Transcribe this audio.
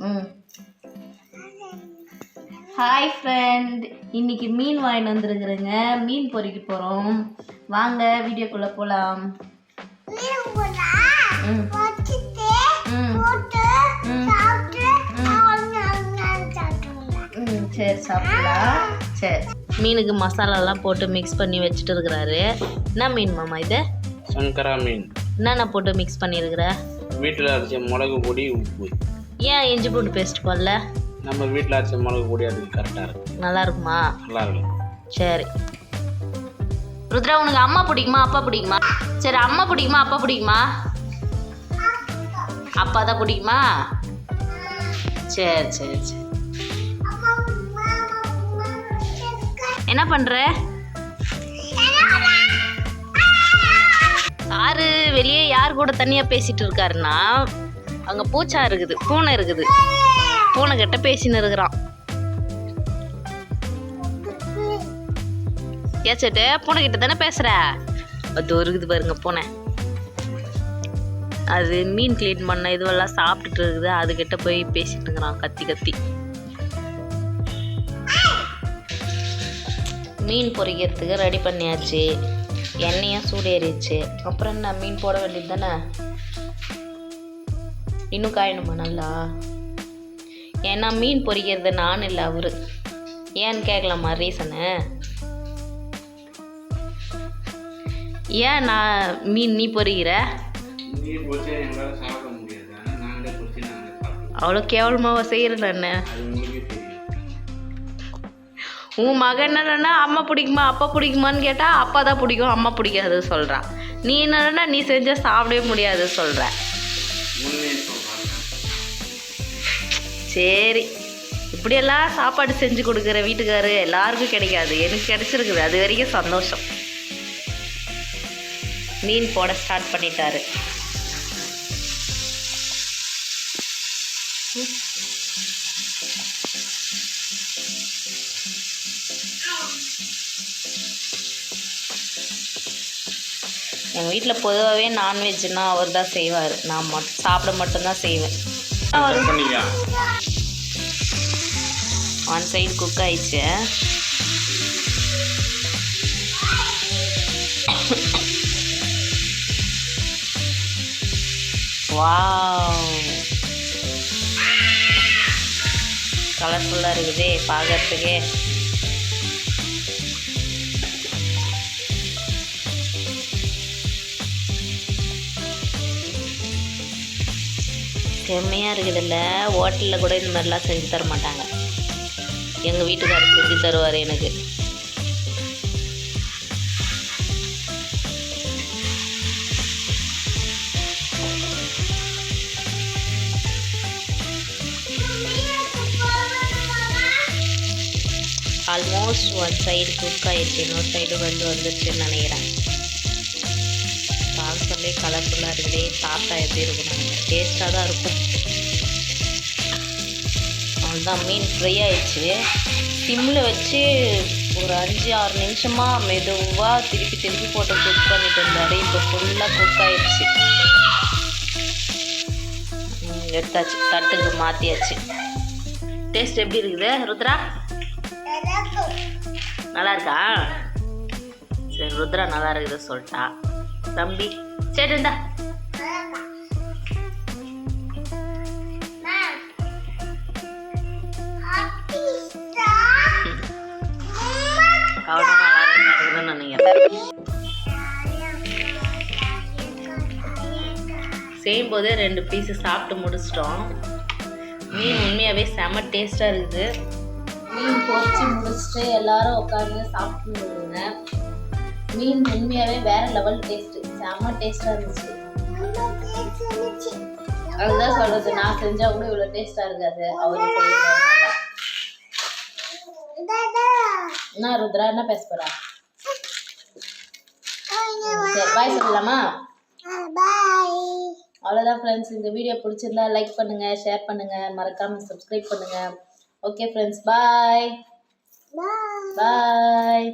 ம் hi friend இன்னைக்கு மீன் வாங்கிட்டு வந்துருக்குறேங்க. மீன் பொறிக்க போகிறோம் வாங்க வீடியோக்குள்ளே போகலாம் ம். ம். ம். சரி சாப்பிடலாம். சரி. மீனுக்கு மசாலாலாம் போட்டு மிக்ஸ் பண்ணி வச்சுட்டு இருக்கிறாரு. என்ன மீன் மாமா இது? சங்கரா மீன். என்னென்ன போட்டு மிக்ஸ் பண்ணியிருக்கிற வீட்டில் அரைச்ச மிளகு பொடி உப்பு. ஏன் இஞ்சி பூண்டு பேஸ்ட் போடல? நம்ம வீட்டில் அரைச்ச மிளகு பொடி அதுக்கு கரெக்டாக இருக்கும் நல்லா இருக்குமா? நல்லா இருக்கும் சரி. ருத்ரா உனக்கு அம்மா பிடிக்குமா அப்பா பிடிக்குமா? சரி அம்மா பிடிக்குமா அப்பா பிடிக்குமா? அப்பா தான் பிடிக்குமா? சரி சரி சரி. என்ன பண்ற? யார் கூட தனியா பேசிட்டு இருக்காருன்னா அங்க பூச்சா இருக்குது பூனை இருக்குது. பூனை கிட்ட பேசின்னு இருக்கிறான். ஏச்சட்டு பூனை கிட்ட தானே பேசுற? அது இருக்குது பாருங்க பூனை. அது மீன் க்ளீன் பண்ண இதுவெல்லாம் சாப்பிட்டுட்டு இருக்குது அதுகிட்ட போய் பேசிட்டு இருக்கிறான் கத்தி கத்தி. மீன் பொரிக்கிறதுக்கு ரெடி பண்ணியாச்சு. எண்ணெயும் சூடேறிச்சு அப்புறம் என்ன மீன் போட வேண்டியது தானே? இன்னும் காயணுமா நல்லா? ஏன்னா மீன் பொரிக்கிறது நான் இல்லை அவரு. ஏன்னு கேட்கலாமா ரீசனு? ஏன் நான் மீன் நீ பொரிக்கிற? அவ்வளோ கேவலமாக செய்கிறேன் நான் உன் மகன் என்னன்னா அம்மா பிடிக்குமா அப்பா பிடிக்குமான்னு கேட்டால் அப்பா தான் பிடிக்கும் அம்மா பிடிக்காது சொல்கிறான் நீ என்னன்னா நீ செஞ்சால் சாப்பிடவே முடியாது சொல்கிற சரி. இப்படியெல்லாம் சாப்பாடு செஞ்சு கொடுக்குற வீட்டுக்காரு எல்லாருக்கும் கிடைக்காது. எனக்கு கிடைச்சிருக்குது. அது வரைக்கும் சந்தோஷம். மீன் போட ஸ்டார்ட் பண்ணிட்டாரு. எங்கள் வீட்டில் பொதுவாகவே நான்வெஜ்னா அவர் தான் செய்வார். நான் மட்டும் சாப்பிட மட்டும்தான் செய்வேன். அவர் ஒன் சைடு குக் ஆயிடுச்சு. வாவ் கலர்ஃபுல்லாக இருக்குதே பார்க்கறதுக்கே செம்மையாக இருக்குதுல்ல. ஹோட்டலில் கூட இந்த மாதிரிலாம் செஞ்சு தர மாட்டாங்க. எங்கள் வீட்டுக்காரர் செஞ்சு தருவார் எனக்கு. ஆல்மோஸ்ட் ஒன் சைடு குக் ஆகிடுச்சு இன்னொரு சைடு வந்து வந்துருச்சுன்னு நினைக்கிறேன். பார்க்கலே கலர்ஃபுல்லாக இருக்குதே சாப்பிட்டா எப்படி இருக்கும் டேஸ்ட்டாக தான் இருக்கும். அவ்வளோதான் மீன் ஃப்ரை ஆயிடுச்சு. சிம்மில் வச்சு ஒரு அஞ்சு ஆறு நிமிஷமாக மெதுவாக திருப்பி திருப்பி போட்டு குக் பண்ணிட்டு இருந்தார். இப்போ ஃபுல்லாக குக் ஆயிடுச்சு. எடுத்தாச்சு. தட்டுக்கு மாற்றியாச்சு டேஸ்ட் எப்படி இருக்குது ருத்ரா? நல்லா இருக்கா? சரி ருத்ரா நல்லா இருக்குது சொல்லிட்டா. தம்பி? சரி இந்தா. செய்யும் போதே ரெண்டு பீஸு சாப்பிட்டு முடிச்சிட்டோம். மீன் உண்மையாகவே செம டேஸ்ட்டாக இருக்குது. மீன் பொறிச்சு முடிச்சுட்டு எல்லாரும் உட்காந்து சாப்பிட்டு மீன் உண்மையாகவே வேற லெவல் டேஸ்ட் செம டேஸ்ட்டாக இருந்துச்சு. அதுதான் சொல்றது நான் செஞ்சா கூட இவ்வளோ டேஸ்ட்டாக இருக்காது. அவரு என்ன ருத்ரா என்ன பேச போறா? சரி பாய் சொல்லலாமா? அவ்வளோதான் ஃப்ரெண்ட்ஸ் இந்த வீடியோ பிடிச்சிருந்தா லைக் பண்ணுங்க ஷேர் பண்ணுங்க. மறக்காம சப்ஸ்கிரைப் பண்ணுங்க. ஓகே ஃப்ரெண்ட்ஸ் பாய் பாய்